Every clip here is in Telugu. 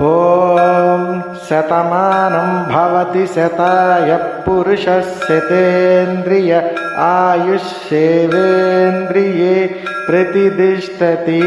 ॐ शतमानं भवति शताय पुरुषस्यतेन्द्रिय आयुष्येवेन्द्रिये प्रतिष्ठति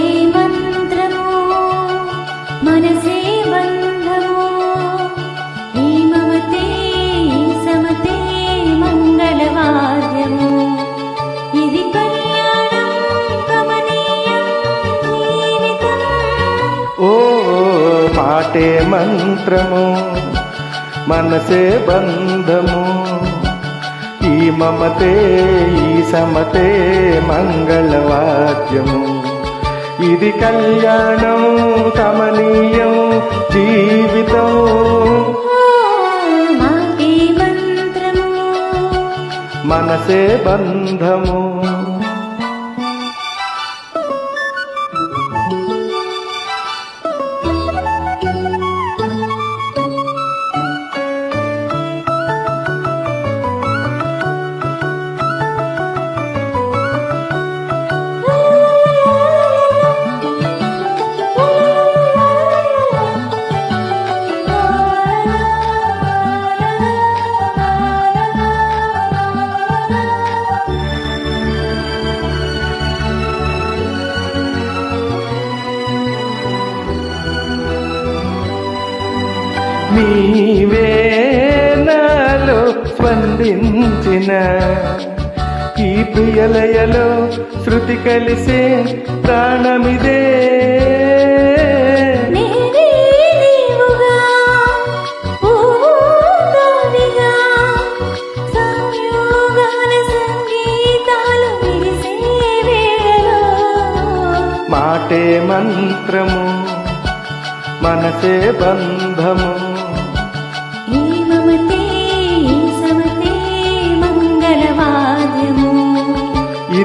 మాటే మంత్రము మనసే బంధము ఈ మమతే సమతే మంగళవాద్యము ఇది కళ్యాణం కమనీయం జీవితం. ఓ మంత్రము మనసే బంధము. ఈ మమతే ఈ సమతే మంగళవాద్యము ఇది కళ్యాణం కమనీయం జీవితం. మనసే బంధము. నీవేనాలో స్పందించిన. ఈ ప్రియలయలో శృతి కలిసే ప్రాణమిదే. మాటే మంత్రము మనసే బంధము.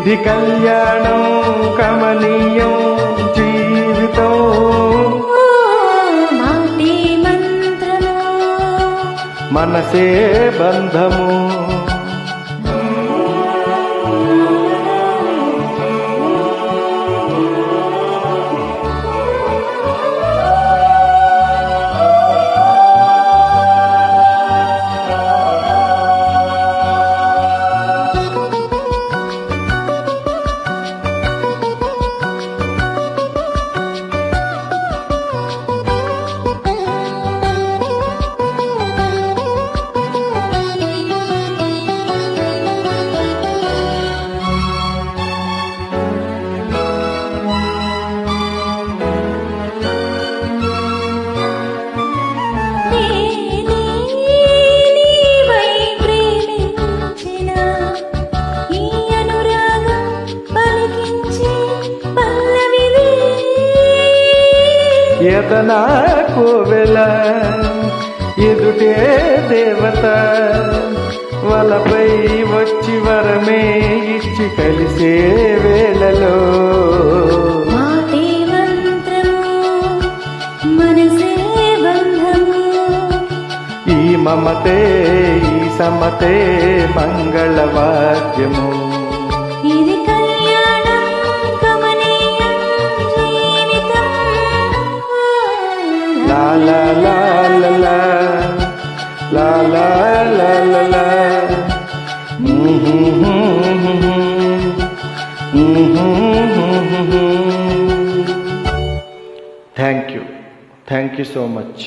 ఇది కళ్యాణం కమనీయం జీవితం. మనసే బంధము. ఎదనా కోవెల ఎదుటే దేవత వలపై వచ్చి వరమే ఇచ్చి కలిసే వేళలో. ఈ మమతే ఈ సమతే మంగళవాద్యము la la la la la la la la la thank you thank you so much